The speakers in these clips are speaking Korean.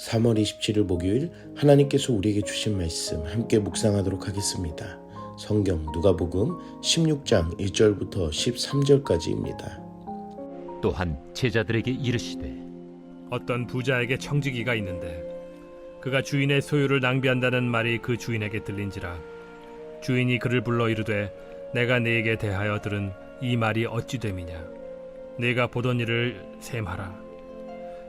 3월 27일 목요일 하나님께서 우리에게 주신 말씀 함께 묵상하도록 하겠습니다. 성경 누가복음 16장 1절부터 13절까지입니다. 또한 제자들에게 이르시되 어떤 부자에게 청지기가 있는데 그가 주인의 소유를 낭비한다는 말이 그 주인에게 들린지라 주인이 그를 불러 이르되 내가 네게 대하여 들은 이 말이 어찌 됨이냐 네가 보던 일을 셈하라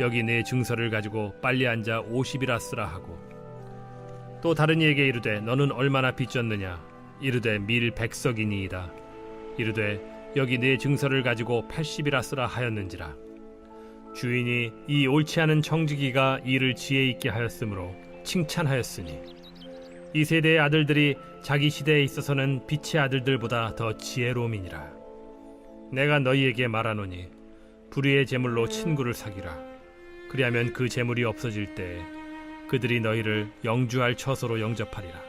여기 네 증서를 가지고 빨리 앉아 오십이라 쓰라 하고. 또 다른 이에게 이르되 너는 얼마나 빚졌느냐? 이르되 밀 백석이니이다. 이르되 여기 네 증서를 가지고 팔십이라 쓰라 하였는지라. 주인이 이 옳지 않은 청지기가 이를 지혜 있게 하였으므로 칭찬하였으니. 이 세대의 아들들이 자기 시대에 있어서는 빛의 아들들보다 더 지혜로움이니라. 내가 너희에게 말하노니 불의의 제물로 친구를 사귀라 그리하면 그 제물이 없어질 때에 그들이 너희를 영주할 처소로 영접하리라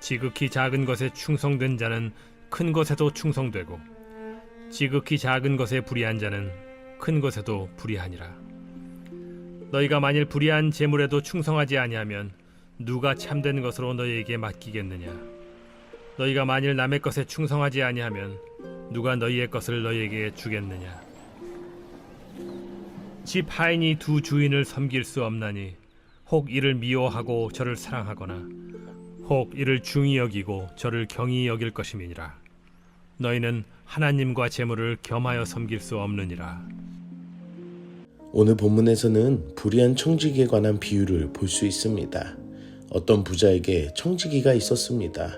지극히 작은 것에 충성된 자는 큰 것에도 충성되고 지극히 작은 것에 불의한 자는 큰 것에도 불의하니라. 너희가 만일 불의한 재물에도 충성하지 아니하면 누가 참된 것으로 너희에게 맡기겠느냐? 너희가 만일 남의 것에 충성하지 아니하면 누가 너희의 것을 너희에게 주겠느냐? 집 하인이 두 주인을 섬길 수 없나니 혹 이를 미워하고 저를 사랑하거나 혹 이를 중히 여기고 저를 경히 여길 것임이니라. 너희는 하나님과 재물을 겸하여 섬길 수 없느니라. 오늘 본문에서는 불의한 청지기에 관한 비유를 볼 수 있습니다. 어떤 부자에게 청지기가 있었습니다.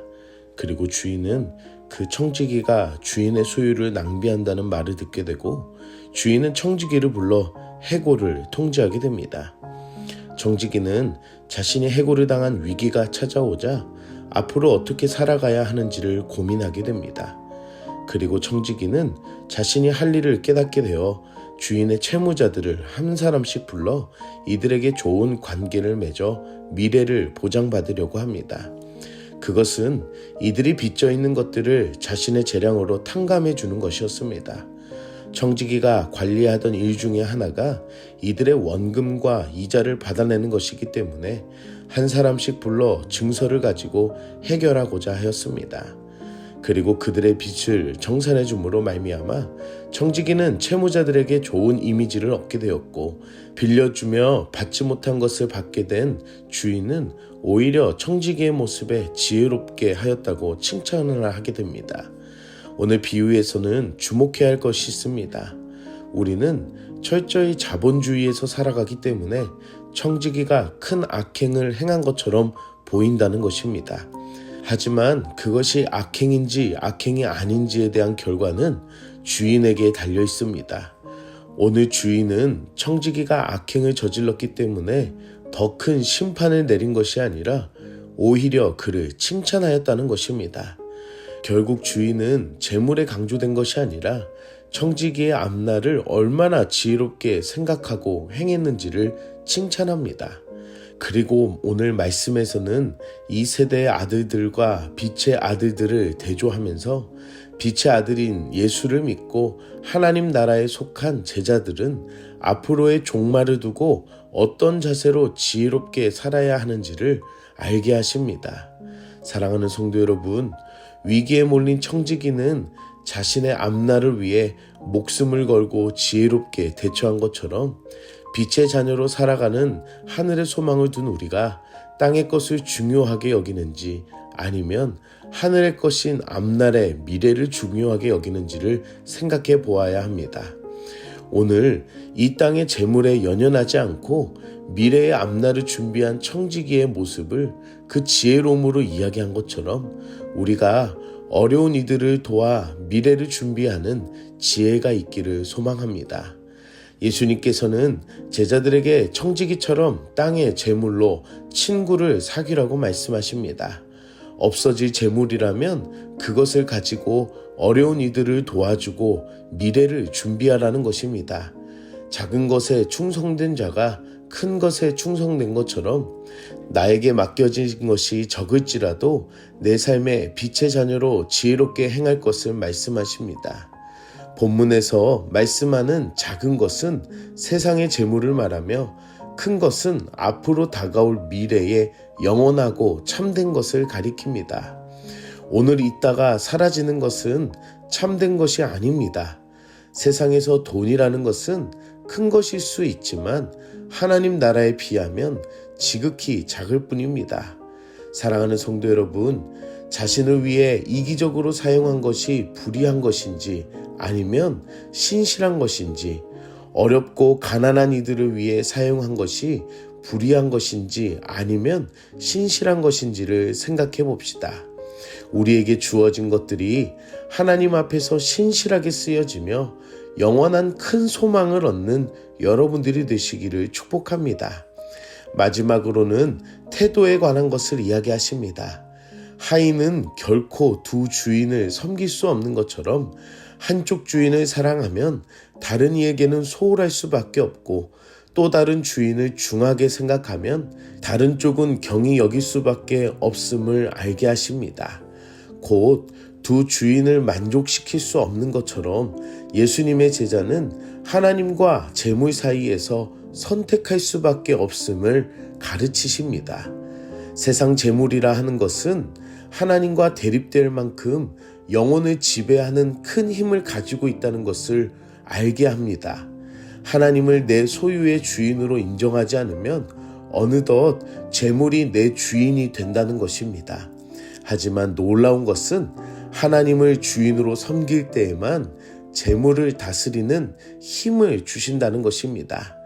그리고 주인은 그 청지기가 주인의 소유를 낭비한다는 말을 듣게 되고 주인은 청지기를 불러 해고를 통지하게 됩니다. 청지기는 자신이 해고를 당한 위기가 찾아오자 앞으로 어떻게 살아가야 하는지를 고민하게 됩니다. 그리고 청지기는 자신이 할 일을 깨닫게 되어 주인의 채무자들을 한 사람씩 불러 이들에게 좋은 관계를 맺어 미래를 보장받으려고 합니다. 그것은 이들이 빚져 있는 것들을 자신의 재량으로 탕감해 주는 것이었습니다. 청지기가 관리하던 일 중에 하나가 이들의 원금과 이자를 받아내는 것이기 때문에 한 사람씩 불러 증서를 가지고 해결하고자 하였습니다. 그리고 그들의 빚을 정산해 줌으로 말미암아 청지기는 채무자들에게 좋은 이미지를 얻게 되었고 빌려주며 받지 못한 것을 받게 된 주인은 오히려 청지기의 모습에 지혜롭게 하였다고 칭찬을 하게 됩니다. 오늘 비유에서는 주목해야 할 것이 있습니다. 우리는 철저히 자본주의에서 살아가기 때문에 청지기가 큰 악행을 행한 것처럼 보인다는 것입니다. 하지만 그것이 악행인지 악행이 아닌지에 대한 결과는 주인에게 달려 있습니다. 오늘 주인은 청지기가 악행을 저질렀기 때문에 더 큰 심판을 내린 것이 아니라 오히려 그를 칭찬하였다는 것입니다. 결국 주인은 재물에 강조된 것이 아니라 청지기의 앞날을 얼마나 지혜롭게 생각하고 행했는지를 칭찬합니다. 그리고 오늘 말씀에서는 이 세대의 아들들과 빛의 아들들을 대조하면서 빛의 아들인 예수를 믿고 하나님 나라에 속한 제자들은 앞으로의 종말을 두고 어떤 자세로 지혜롭게 살아야 하는지를 알게 하십니다. 사랑하는 성도 여러분, 위기에 몰린 청지기는 자신의 앞날을 위해 목숨을 걸고 지혜롭게 대처한 것처럼 빛의 자녀로 살아가는 하늘의 소망을 둔 우리가 땅의 것을 중요하게 여기는지 아니면 하늘의 것인 앞날의 미래를 중요하게 여기는지를 생각해 보아야 합니다. 오늘 이 땅의 재물에 연연하지 않고 미래의 앞날을 준비한 청지기의 모습을 그 지혜로움으로 이야기한 것처럼 우리가 어려운 이들을 도와 미래를 준비하는 지혜가 있기를 소망합니다. 예수님께서는 제자들에게 청지기처럼 땅의 재물로 친구를 사귀라고 말씀하십니다. 없어질 재물이라면 그것을 가지고 어려운 이들을 도와주고 미래를 준비하라는 것입니다. 작은 것에 충성된 자가 큰 것에 충성된 것처럼 나에게 맡겨진 것이 적을지라도 내 삶의 빛의 자녀로 지혜롭게 행할 것을 말씀하십니다. 본문에서 말씀하는 작은 것은 세상의 재물을 말하며 큰 것은 앞으로 다가올 미래에 영원하고 참된 것을 가리킵니다. 오늘 있다가 사라지는 것은 참된 것이 아닙니다. 세상에서 돈이라는 것은 큰 것일 수 있지만 하나님 나라에 비하면 지극히 작을 뿐입니다. 사랑하는 성도 여러분, 자신을 위해 이기적으로 사용한 것이 불의한 것인지 아니면 신실한 것인지 어렵고 가난한 이들을 위해 사용한 것이 불의한 것인지 아니면 신실한 것인지를 생각해 봅시다. 우리에게 주어진 것들이 하나님 앞에서 신실하게 쓰여지며 영원한 큰 소망을 얻는 여러분들이 되시기를 축복합니다. 마지막으로는 태도에 관한 것을 이야기하십니다. 하인은 결코 두 주인을 섬길 수 없는 것처럼 한쪽 주인을 사랑하면 다른 이에게는 소홀할 수밖에 없고 또 다른 주인을 중하게 생각하면 다른 쪽은 경히 여길 수밖에 없음을 알게 하십니다. 곧 두 주인을 만족시킬 수 없는 것처럼 예수님의 제자는 하나님과 재물 사이에서 선택할 수밖에 없음을 가르치십니다. 세상 재물이라 하는 것은 하나님과 대립될 만큼 영혼을 지배하는 큰 힘을 가지고 있다는 것을 알게 합니다. 하나님을 내 소유의 주인으로 인정하지 않으면 어느덧 재물이 내 주인이 된다는 것입니다. 하지만 놀라운 것은 하나님을 주인으로 섬길 때에만 재물을 다스리는 힘을 주신다는 것입니다.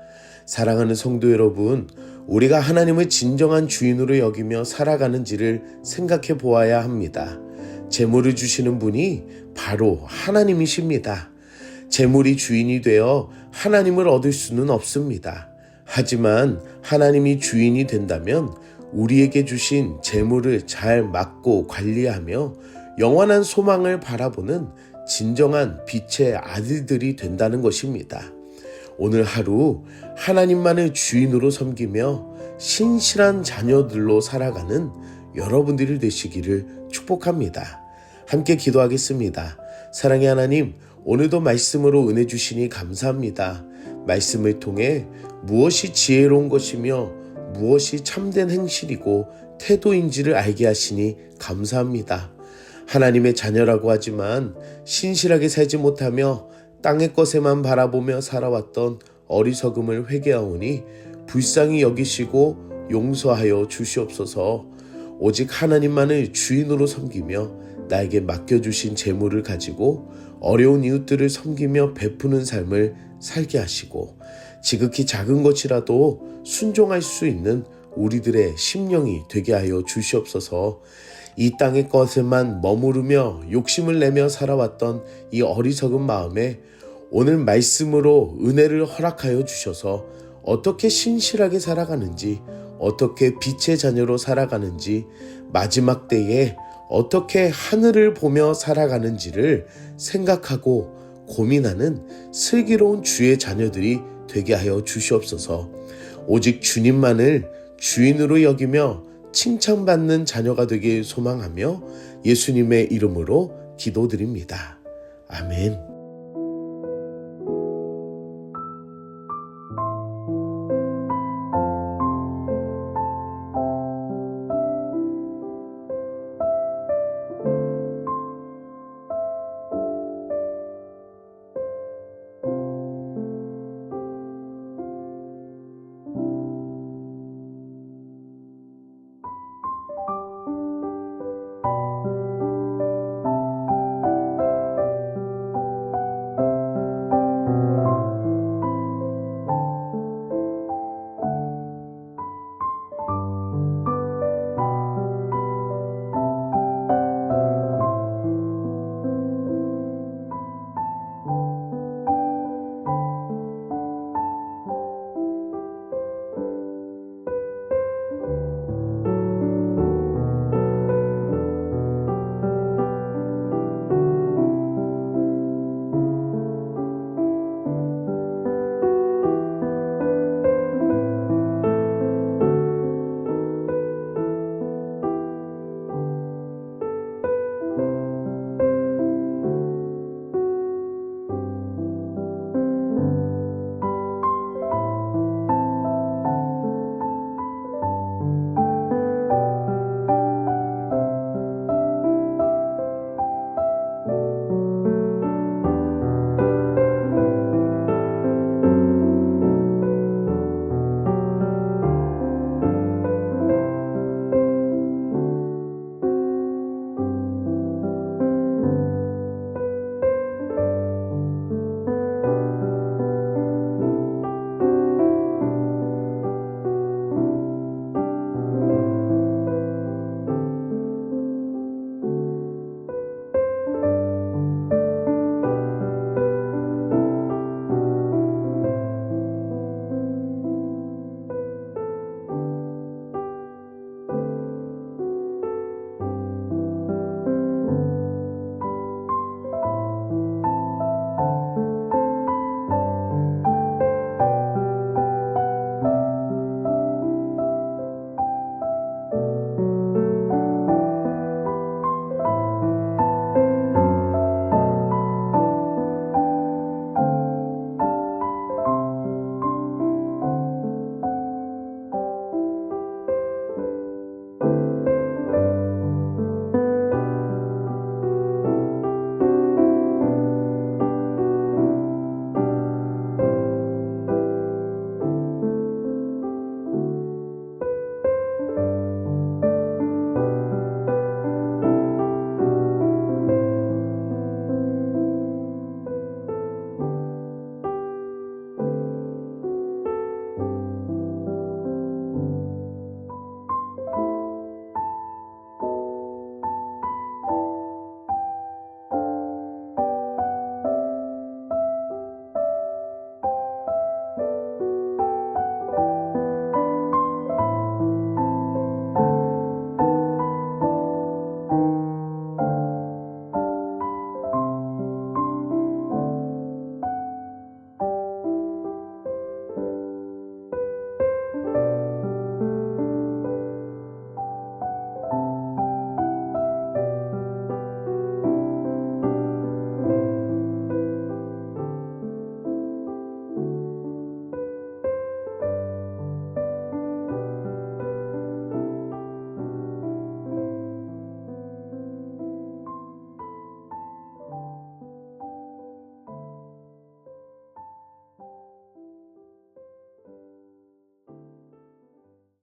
사랑하는 성도 여러분, 우리가 하나님을 진정한 주인으로 여기며 살아가는지를 생각해 보아야 합니다. 재물을 주시는 분이 바로 하나님이십니다. 재물이 주인이 되어 하나님을 얻을 수는 없습니다. 하지만 하나님이 주인이 된다면 우리에게 주신 재물을 잘 막고 관리하며 영원한 소망을 바라보는 진정한 빛의 아들들이 된다는 것입니다. 오늘 하루 하나님만을 주인으로 섬기며 신실한 자녀들로 살아가는 여러분들이 되시기를 축복합니다. 함께 기도하겠습니다. 사랑의 하나님, 오늘도 말씀으로 은혜 주시니 감사합니다. 말씀을 통해 무엇이 지혜로운 것이며 무엇이 참된 행실이고 태도인지를 알게 하시니 감사합니다. 하나님의 자녀라고 하지만 신실하게 살지 못하며 땅의 것에만 바라보며 살아왔던 어리석음을 회개하오니 불쌍히 여기시고 용서하여 주시옵소서. 오직 하나님만을 주인으로 섬기며 나에게 맡겨주신 재물을 가지고 어려운 이웃들을 섬기며 베푸는 삶을 살게 하시고 지극히 작은 것이라도 순종할 수 있는 우리들의 심령이 되게 하여 주시옵소서 이 땅의 것에만 머무르며 욕심을 내며 살아왔던 이 어리석은 마음에 오늘 말씀으로 은혜를 허락하여 주셔서 어떻게 신실하게 살아가는지, 어떻게 빛의 자녀로 살아가는지, 마지막 때에 어떻게 하늘을 보며 살아가는지를 생각하고 고민하는 슬기로운 주의 자녀들이 되게 하여 주시옵소서. 오직 주님만을 주인으로 여기며 칭찬받는 자녀가 되길 소망하며 예수님의 이름으로 기도드립니다. 아멘.